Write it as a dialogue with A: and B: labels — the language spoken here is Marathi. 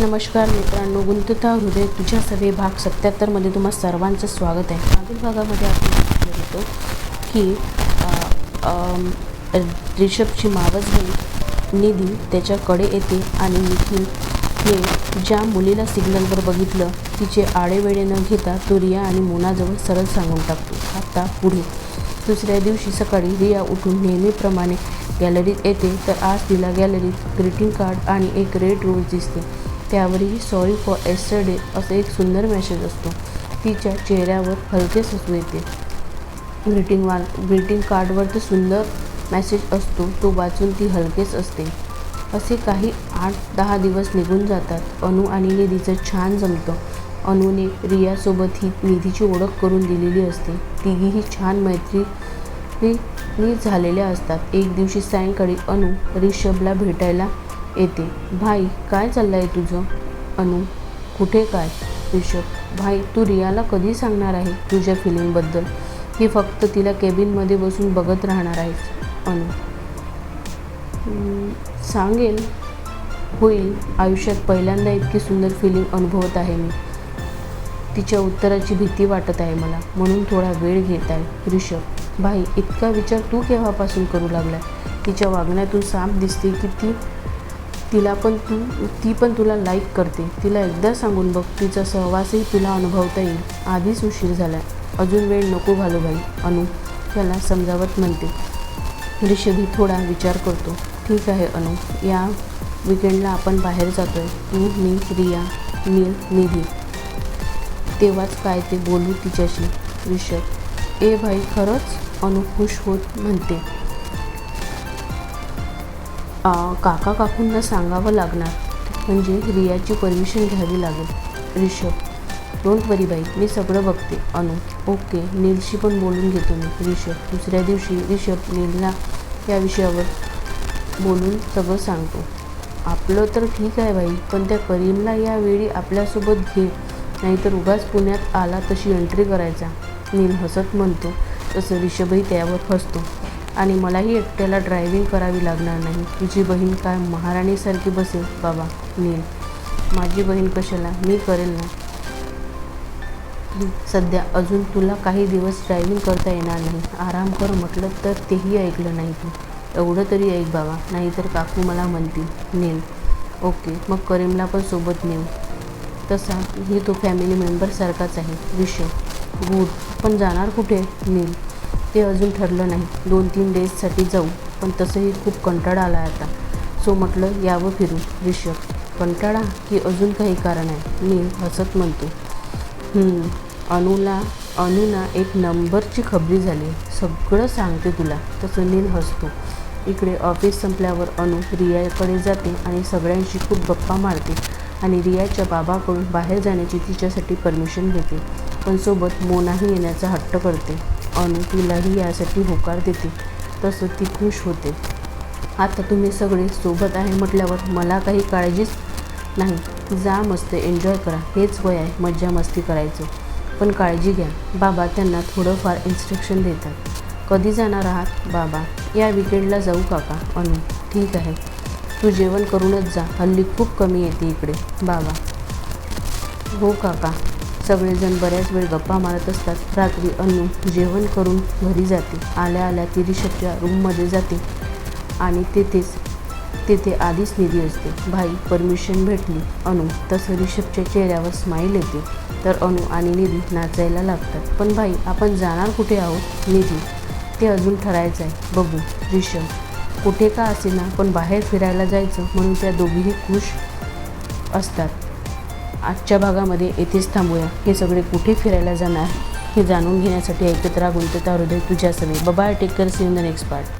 A: नमस्कार मित्रांनो गुंतता हृदय तुझ्या सभे भाग सत्याहत्तरमध्ये तुम्हा सर्वांचं स्वागत आहे. मागील भागामध्ये आपण बघितलं होतो की रिषभची मावस बहीण निधी त्याच्याकडे येते आणि निखिल हे ज्या मुलीला सिग्नलवर बघितलं तिचे आडेवेळे न घेता तो रिया आणि मोनाजवळ सरळ सांगून टाकतो. आता पुढे. दुसऱ्या दिवशी सकाळी रिया उठून नेहमीप्रमाणे गॅलरीत येते तर आज तिला गॅलरीत ग्रीटिंग कार्ड आणि एक रेड रोज दिसते. त्यावरही सॉरी फॉर एस्टरडे असं एक सुंदर मेसेज असतो. तिच्या चेहऱ्यावर हलके हसू येते. ग्रीटिंग वा ग्रीटिंग कार्डवर तर सुंदर मेसेज असतो तो वाचून ती हलकेच असते. असे काही आठ दहा दिवस निघून जातात. अनु आणि निधीचं छान जमतं. अनुने रियासोबत ही निधीची ओळख करून दिलेली असते. तिघीही छान मैत्री झालेल्या असतात. एक दिवशी सायंकाळी अनु रिषभला भेटायला येते. भाई काय चाललं आहे तुझं? अनु कुठे काय? ऋषभ भाई तू रियाला कधी सांगणार आहे तुझ्या फिलिंगबद्दल ही फक्त तिला केबिनमध्ये बसून बघत राहणार आहेस. अनु. सांगेल. होईल. आयुष्यात पहिल्यांदा इतकी सुंदर फिलिंग अनुभवत आहे मी. तिच्या उत्तराची भीती वाटत आहे मला. म्हणून थोडा वेळ घेत आहे. ऋषभ भाई इतका विचार तू केव्हापासून करू लागलाय? तिच्या वागण्यातून साफ दिसते की ती तिला पण तू ती पण तुला लाईक करते. तिला एकदा सांगून बघ तिचा सहवासही तुला अनुभवता येईल. आधीच उशीर झाला अजून वेळ नको घालू भाई. अनु त्याला समजावत म्हणते. ऋषभी थोडा विचार करतो. ठीक आहे अनु. या विकेंडला आपण बाहेर जातोय. तू मी रिया नील निधी. तेव्हाच काय ते बोलू तिच्याशी. ऋषभ. ए भाई खरंच? अनु खुश होत म्हणते. काका काकूंना सांगावं लागणार. म्हणजे रियाची परमिशन घ्यावी लागेल. रिषभ डोंट वरी बाई मी सगळं बघते. अनु ओके नीलशी पण बोलून घेतो मी. रिषभ दुसऱ्या दिवशी रिषभ नीलला या विषयावर बोलून सगळं सांगतो. आपलं तर ठीक आहे बाई पण त्या करीमला यावेळी आपल्यासोबत घे. नाहीतर उगाच पुण्यात आला तशी एंट्री करायचा. नील हसत म्हणतो तसं रिषभही त्यावर हसतो. आणि मलाही एकट्याला ड्रायव्हिंग करावी लागणार नाही. तुझी बहीण काय महाराणीसारखी बसेल? बाबा नील माझी बहीण कशाला? मी करेल ना? सध्या अजून तुला काही दिवस ड्रायव्हिंग करता येणार नाही. आराम कर म्हटलं तर तेही ऐकलं नाही तू. एवढं तरी ऐक बाबा नाहीतर काकू मला म्हणतील नेल. ओके मग करीमला पण सोबत नेऊ. तसा ही तो फॅमिली मेंबरसारखाच आहे. विषय. गुड पण जाणार कुठे? नील. ते अजून ठरलं नाही. दोन तीन डेजसाठी जाऊ. पण तसंही खूप कंटाळा आला आता. सो म्हटलं यावं फिरू ऋषभ. कंटाळा की अजून काही कारण आहे? मी हसत म्हणतो. अनुला अनुना एक नंबरची खबरी झाली. सगळं सांगते तुला. तसं नील हसतो. इकडे ऑफिस संपल्यावर अनु रियाकडे जाते आणि सगळ्यांशी खूप गप्पा मारते आणि रियाच्या बाबाकडून बाहेर जाण्याची तिच्यासाठी परमिशन घेते. पण सोबत मोनाही येण्याचा हट्ट करते. अनु तिलाही यासाठी होकार देते. तसं ती खुश होते. आता तुम्ही सगळे सोबत आहे म्हटल्यावर मला काही काळजीच नाही. जा मस्त एन्जॉय करा. हेच वय आहे मज्जा मस्ती करायचं. पण काळजी घ्या. बाबा त्यांना थोडंफार इन्स्ट्रक्शन देतात. कधी जाणार आहात? बाबा या विकेंडला जाऊ काका. अनु ठीक आहे. तू जेवण करूनच जा. हल्ली खूप कमी येते इकडे. बाबा. हो काका. सगळेजण बऱ्याच वेळ गप्पा मारत असतात. रात्री अनु जेवण करून घरी जाते. आल्या आल्या ती रिषभच्या रूममध्ये जाते. आणि तेथेच तेथे आधीच निधी असते. भाई परमिशन भेटली. अनु तसं रिषभच्या चेहऱ्यावर स्माईल येते. तर अनु आणि निधी नाचायला लागतात. पण भाई आपण जाणार कुठे आहोत? निधी ते अजून ठरायचं आहे. बघू. रिषभ कुठे का असेना पण बाहेर फिरायला जायचं म्हणून त्या दोघीही खुश असतात. आजच्या भागामध्ये येथेच थांबूया. हे सगळे कुठे फिरायला जाणार हे जाणून घेण्यासाठी ऐकत राहा गुंतता हृदय तुझ्या सवे bye take care see in the next part